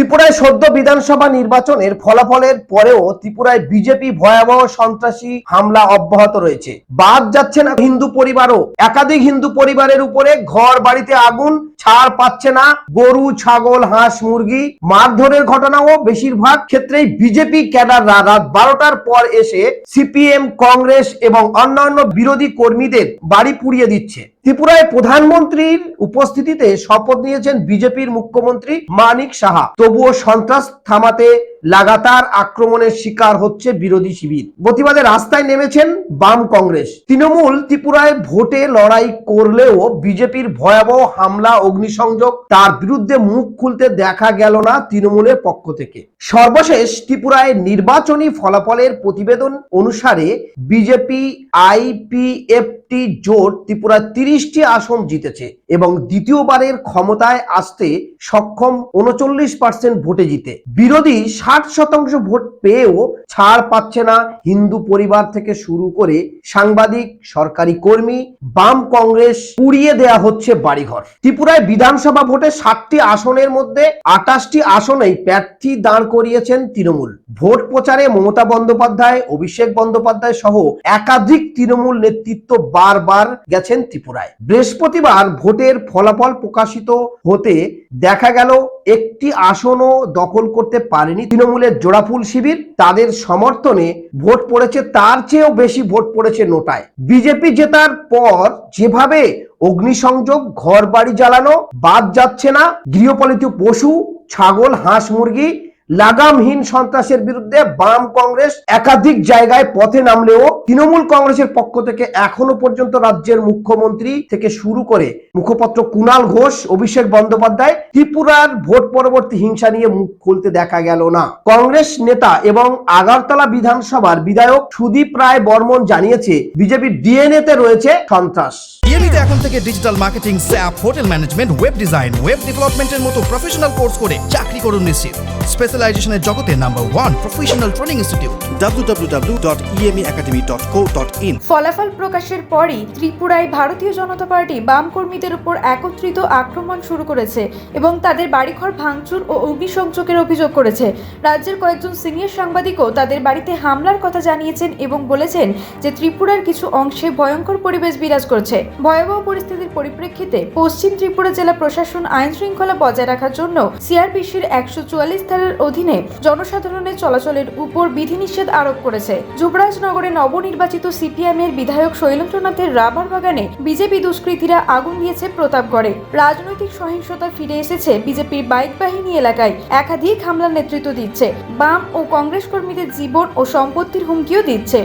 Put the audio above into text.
ত্রিপুরায় সদ্য বিধানসভা নির্বাচনের ফলাফলের পরেও ত্রিপুরায় বিজেপি ভয়াবহ সন্ত্রাসী হামলা অব্যাহত রয়েছে। বাদ যাচ্ছে না হিন্দু পরিবারও। একাধিক হিন্দু পরিবারের উপরে ঘর বাড়িতে আগুন ছাড় পাচ্ছে না। গরু, ছাগল, হাঁস, মুরগি মারধরের ঘটনাও বেশিরভাগ ক্ষেত্রেই বিজেপি ক্যাডাররা রাত বারোটার পর এসে সিপিএম, কংগ্রেস এবং অন্যান্য বিরোধী কর্মীদের বাড়ি পুড়িয়ে দিচ্ছে। ত্রিপুরায় প্রধানমন্ত্রীর উপস্থিতিতে শপথ নিয়েছেন বিজেপির মুখ্যমন্ত্রী মানিক সাহা। তবুও সন্ত্রাস থামাতে লাগাতার আক্রমণের শিকার হচ্ছে বিরোধী শিবির। প্রতিবাদে রাস্তায় নেমেছেন বাম কংগ্রেস। তৃণমূল ত্রিপুরায় ভোটে লড়াই করলেও বিজেপির ভয়াবহ হামলা, অগ্নিসংযোগ, তার বিরুদ্ধে মুখ খুলতে দেখা গেল না তৃণমূলের পক্ষ থেকে। সর্বশেষ ত্রিপুরায় নির্বাচনী ফলাফলের প্রতিবেদন অনুসারে বিজেপি, আইপিএফটি জোট ত্রিপুরায় তিরিশটি আসন জিতেছে এবং দ্বিতীয়বারের ক্ষমতায় আসতে সক্ষম উনচল্লিশ পার্সেন্ট ভোটে জিতে। বিরোধী ষাট শতাংশ ভোট পেয়েও ছাড় পাচ্ছে না হিন্দু পরিবার থেকে শুরু করে সাংবাদিক, সরকারি কর্মী, বাম কংগ্রেস পুড়িয়ে দেয়া হচ্ছে বাড়িঘর। ত্রিপুরায় বিধানসভা ভোটে ষাটটি আসনের মধ্যে আটাশটি আসনেই প্রার্থী দাঁড় করিয়েছেন তৃণমূল। ভোট প্রচারে মমতা বন্দ্যোপাধ্যায়, অভিষেক বন্দ্যোপাধ্যায় সহ একাধিক তৃণমূল নেতৃত্ব বারবার গেছেন ত্রিপুরায়। বৃহস্পতিবার ভোটের ফলাফল প্রকাশিত হতে দেখা গেল একটি আসনও দখল করতে পারেনি তৃণমূলের জোড়াফুল শিবির। তাদের সমর্থনে ভোট পড়েছে, তার চেয়েও বেশি ভোট পড়েছে নোটায়। বিজেপি জেতার পর যেভাবে অগ্নিসংযোগ ঘর বাড়ি জ্বালানো, বাদ যাচ্ছে না গৃহপালিত পশু, ছাগল, হাঁস, মুরগি লাগামহীন সন্ত্রাসের বিরুদ্ধে বাম কংগ্রেস একাধিক জায়গায় পথে নামলেও তৃণমূল কংগ্রেসের পক্ষ থেকে এখনও পর্যন্ত রাজ্যের মুখ্যমন্ত্রী থেকে শুরু করে মুখপত্র কুণাল ঘোষ, অভিষেক বন্দ্যোপাধ্যায় ত্রিপুরার ভোট পরবর্তী হিংসা নিয়ে মুখ খুলতে দেখা গেল না। কংগ্রেস নেতা এবং আগারতলা বিধানসভার বিধায়ক সুদীপ রায় বর্মন জানিয়েছে, বিজেপির ডিএনএ তে রয়েছে সন্ত্রাস। এখন থেকে digital marketing SAP hotel management web design web ডেভেলপমেন্টের মতো প্রফেশনাল কোর্স করে চাকরি করুন নিশ্চিত। স্পেশালাইজেশনের জগতে number one professional training institute www.emeacademy.co.in ফলাফল প্রকাশের পরই ত্রিপুরায় ভারতীয় জনতা পার্টি বাম কর্মীদের উপর একত্রিত আক্রমণ শুরু করেছে এবং তাদের বাড়িঘর ভাঙচুর ও অগ্নিসংযোগের অভিযোগ করেছে। রাজ্যের কয়েকজন সিনিয়র সাংবাদিকও তাদের বাড়িতে হামলার কথা জানিয়েছেন এবং বলেছেন যে ত্রিপুরার কিছু অংশে ভয়ঙ্কর পরিবেশ বিরাজ করছে। ভয়াবহ পরিস্থিতির পরিপ্রেক্ষিতে পশ্চিম ত্রিপুরা জেলা প্রশাসন আইন শৃঙ্খলা বজায় রাখার জন্য সিআরপিসির একশো চুয়াল্লিশ ধারার অধীনে জনসাধারণের চলাচলের উপর বিধিনিষেধ আরোপ করেছে। যুবরাজনগরে নবনির্বাচিত সিপিএম এর বিধায়ক শৈলেন্দ্রনাথের রাবার বাগানে বিজেপি দুষ্কৃতীরা আগুন দিয়েছে প্রতাপগড়ে। রাজনৈতিক সহিংসতা ফিরে এসেছে বিজেপির বাইক বাহিনী এলাকায়। একাধিক হামলার নেতৃত্ব দিচ্ছে। বাম ও কংগ্রেস কর্মীদের জীবন ও সম্পত্তির হুমকিও দিচ্ছে।